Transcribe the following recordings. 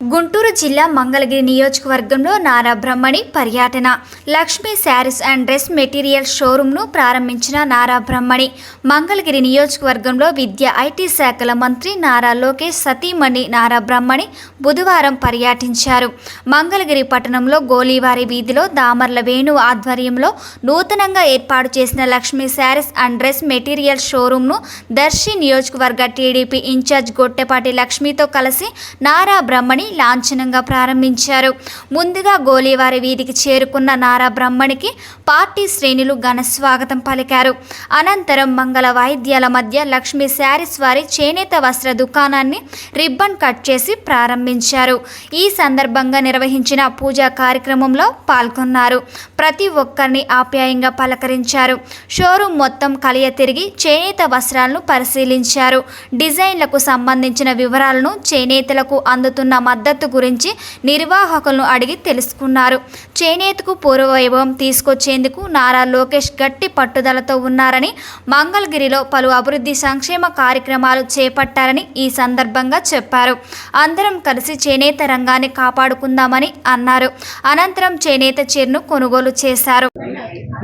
గుంటూరు జిల్లా మంగళగిరి నియోజకవర్గంలో నారా బ్రహ్మణి పర్యటన. Lakshmi sarees and dress material షోరూంను ప్రారంభించిన నారా బ్రహ్మణి మంగళగిరి నియోజకవర్గంలో విద్య ఐటీ శాఖల మంత్రి నారా లోకేష్ సతీమణి నారా బ్రహ్మణి బుధవారం పర్యటించారు. మంగళగిరి పట్టణంలో గోలీవారి వీధిలో దామర్ల వేణు ఆధ్వర్యంలో నూతనంగా ఏర్పాటు చేసిన Lakshmi sarees and dress material షోరూంను Darsi నియోజకవర్గ టీడీపీ ఇన్ఛార్జ్ గొట్టెపాటి లక్ష్మితో కలిసి నారా బ్రహ్మణి లాంఛనంగా ప్రారంభించారు. ముందుగా గోలీవారి వీధికి చేరుకున్న నారా బ్రహ్మణికి పార్టీ శ్రేణులు ఘన స్వాగతం పలికారు. అనంతరం మంగళ వాయిద్యాల మధ్య లక్ష్మీ శారీస్ వారి చేనేత వస్త్ర దుకాణాన్ని రిబ్బన్ కట్ చేసి ప్రారంభించారు. ఈ సందర్భంగా నిర్వహించిన పూజా కార్యక్రమంలో పాల్గొన్నారు. ప్రతి ఒక్కరిని ఆప్యాయంగా పలకరించారు. షోరూం మొత్తం కలియ తిరిగి చేనేత వస్త్రాలను పరిశీలించారు. డిజైన్లకు సంబంధించిన వివరాలను చేనేతలకు అందుతున్న మద్దతు గురించి నిర్వాహకులను అడిగి తెలుసుకున్నారు. చేనేతకు పూర్వవైభవం తీసుకొచ్చేందుకు నారా లోకేష్ గట్టి పట్టుదలతో ఉన్నారని మంగళగిరిలో పలు అభివృద్ధి సంక్షేమ కార్యక్రమాలు చేపట్టారని ఈ సందర్భంగా చెప్పారు. అందరం కలిసి చేనేత రంగాన్ని కాపాడుకుందామని అన్నారు. అనంతరం చేనేత చీరను కొనుగోలు చేశారు.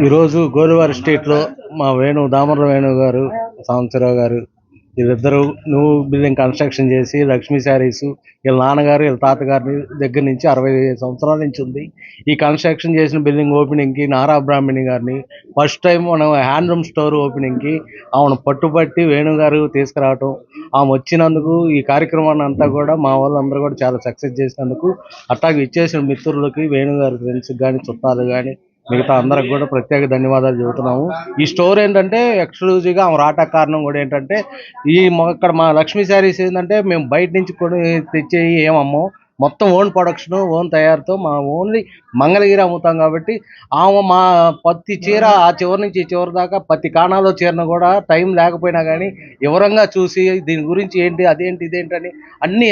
ఈరోజు గోదావరి స్టేట్లో మా వేణు దామర వేణు గారు సాంబశివరావు గారు వీళ్ళిద్దరూ నువ్వు బిల్డింగ్ కన్స్ట్రక్షన్ చేసి లక్ష్మీ శారీస్ వీళ్ళ నాన్నగారు వీళ్ళ తాతగారి దగ్గర నుంచి అరవై సంవత్సరాల నుంచి ఉంది. ఈ కన్స్ట్రక్షన్ చేసిన బిల్డింగ్ ఓపెనింగ్కి నారా బ్రాహ్మణి గారిని ఫస్ట్ టైం మనం హ్యాండ్లూమ్ స్టోర్ ఓపెనింగ్కి ఆమెను పట్టుబట్టి వేణుగారు తీసుకురావటం. ఆమె వచ్చినందుకు ఈ కార్యక్రమాన్ని అంతా కూడా మా వాళ్ళందరూ కూడా చాలా సక్సెస్ చేసినందుకు అట్లాగే ఇచ్చేసిన మిత్రులకి వేణుగారి ఫ్రెండ్స్కి కానీ చుట్టాలు కానీ మిగతా అందరికి కూడా ప్రత్యేక ధన్యవాదాలు చెబుతున్నాము. ఈ స్టోర్ ఏంటంటే ఎక్స్క్లూజివ్గా ఆమె రాట కారణం కూడా ఏంటంటే ఈ మా- ఇక్కడ మా లక్ష్మీ శారీస్ ఏంటంటే మేము బయట నుంచి కొని తెచ్చేవి ఏమమ్మో మొత్తం ఓన్ ప్రొడక్షన్ ఓన్ తయారుతో మా ఓన్లీ మంగళగిరి అమ్ముతాం కాబట్టి ఆమె మా పత్తి చీర ఆ చివరి నుంచి ఈ చివరి దాకా పత్తి కాణాలో చీరను కూడా టైం లేకపోయినా కానీ వివరంగా చూసి దీని గురించి ఏంటి అదేంటి ఇదేంటి అని అన్నీ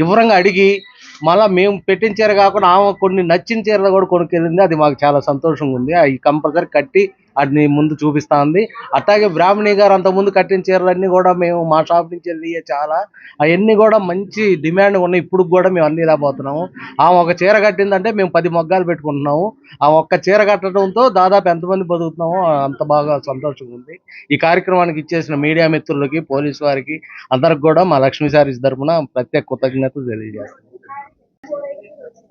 వివరంగా అడిగి మళ్ళీ మేము పెట్టిన చీర కాకుండా ఆమె కొన్ని నచ్చిన చీరలు కూడా కొనుక్కెళ్ళింది. అది మాకు చాలా సంతోషంగా ఉంది. అవి కంపల్సరీ కట్టి వాటిని ముందు చూపిస్తా ఉంది అట్లాగే బ్రాహ్మణి గారు అంత ముందు కట్టిన చీరలన్నీ కూడా మేము మా షాప్ నుంచి వెళ్ళి చాలా. అవన్నీ కూడా మంచి డిమాండ్ ఉన్నాయి. ఇప్పుడు కూడా మేము అన్ని లేకపోతున్నాము ఆమె ఒక చీర కట్టిందంటే మేము పది మొగ్గాలు పెట్టుకుంటున్నాము. ఆ ఒక్క చీర కట్టడంతో దాదాపు ఎంతమంది బతుకుతున్నామో అంత బాగా సంతోషంగా ఉంది. ఈ కార్యక్రమానికి ఇచ్చేసిన మీడియా మిత్రులకి పోలీసు వారికి అందరికి కూడా మా లక్ష్మీ సారీస్ తరఫున ప్రత్యేక కృతజ్ఞతలు తెలియజేస్తున్నాం.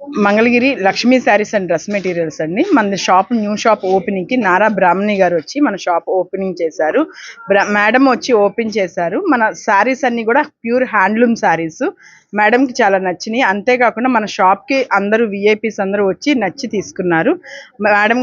Mangalagiri Lakshmi sarees and dress materials అండి. మన షాప్ న్యూ షాప్ ఓపెనింగ్కి నారా బ్రాహ్మణి గారు వచ్చి మన షాప్ ఓపెనింగ్ చేశారు. బ్రా- మేడం వచ్చి ఓపెన్ చేశారు. మన శారీస్ అన్ని కూడా ప్యూర్ హ్యాండ్లూమ్ శారీస్. మేడం కి చాలా నచ్చినాయి. అంతేకాకుండా మన షాప్కి అందరూ విఐపీస్ అందరూ వచ్చి నచ్చి తీసుకున్నారు. మేడం గారు